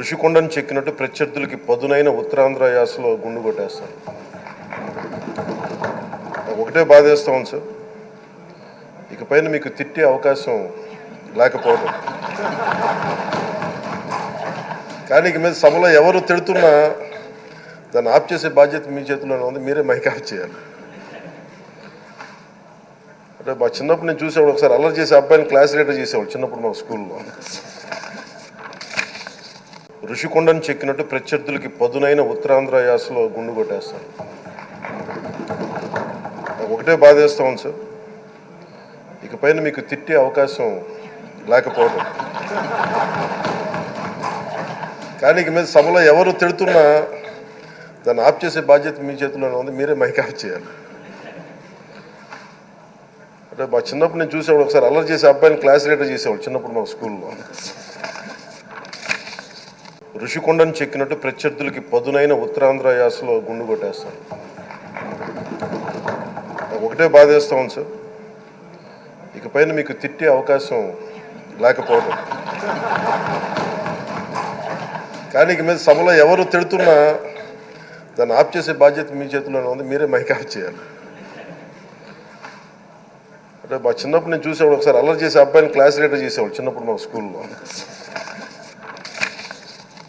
ఋషికొండను చెక్కినట్టు ప్రత్యర్థులకి పదునైన ఉత్తరాంధ్ర యాసలో గుండు కొట్టేస్తారు. ఒకటే బాధేస్తా ఉంది సార్. ఇకపైన మీకు తిట్టే అవకాశం లేకపోవడం కానీ ఇక మీద సభలో ఎవరు తిడుతున్నా దాన్ని ఆఫ్ చేసే బాధ్యత మీ చేతిలోనే ఉంది మీరే మైక్ ఆఫ్ చేయాలి. అంటే మా చిన్నప్పుడు నేను చూసేవాడు ఒకసారి అల్లరి చేసే అబ్బాయిని క్లాస్ లీడర్ చేసేవాడు చిన్నప్పుడు మా స్కూల్లో. ఋషికొండను చెక్కినట్టు ప్రత్యర్థులకి పదునైన ఉత్తరాంధ్ర యాసలో గుండు కొట్టేస్తారు. ఒకటే బాధేస్తాం సార్. ఇకపైన మీకు తిట్టే అవకాశం లేకపోవడం కానీ ఇక మీద సభలో ఎవరు తిడుతున్నా దాన్ని ఆఫ్ చేసే బాధ్యత మీ చేతిలోనే ఉంది మీరే మైక్ ఆఫ్ చేయాలి. అంటే మా చిన్నప్పుడు నేను చూసేవాడు ఒకసారి అల్లరి చేసే అబ్బాయిని క్లాస్ లీడర్ చేసేవాడు చిన్నప్పుడు మా స్కూల్లో. ఋషికొండను చెక్కినట్టు ప్రత్యర్థులకి పదునైన ఉత్తరాంధ్ర యాసలో గుండు కొట్టేస్తారు. ఒకటే బాధేస్తా ఉంది సార్. ఇకపైన మీకు తిట్టే అవకాశం లేకపోవడం కానీ ఇక మీద సభలో ఎవరు తిడుతున్నా దాన్ని ఆఫ్ చేసే బాధ్యత మీ చేతిలోనే ఉంది మీరే మైక్ ఆఫ్ చేయాలి. అంటే మా చిన్నప్పుడు నేను చూసేవాడు ఒకసారి అల్లరి చేసే అబ్బాయిని క్లాస్ లీడర్ చేసేవాడు చిన్నప్పుడు మా స్కూల్లో.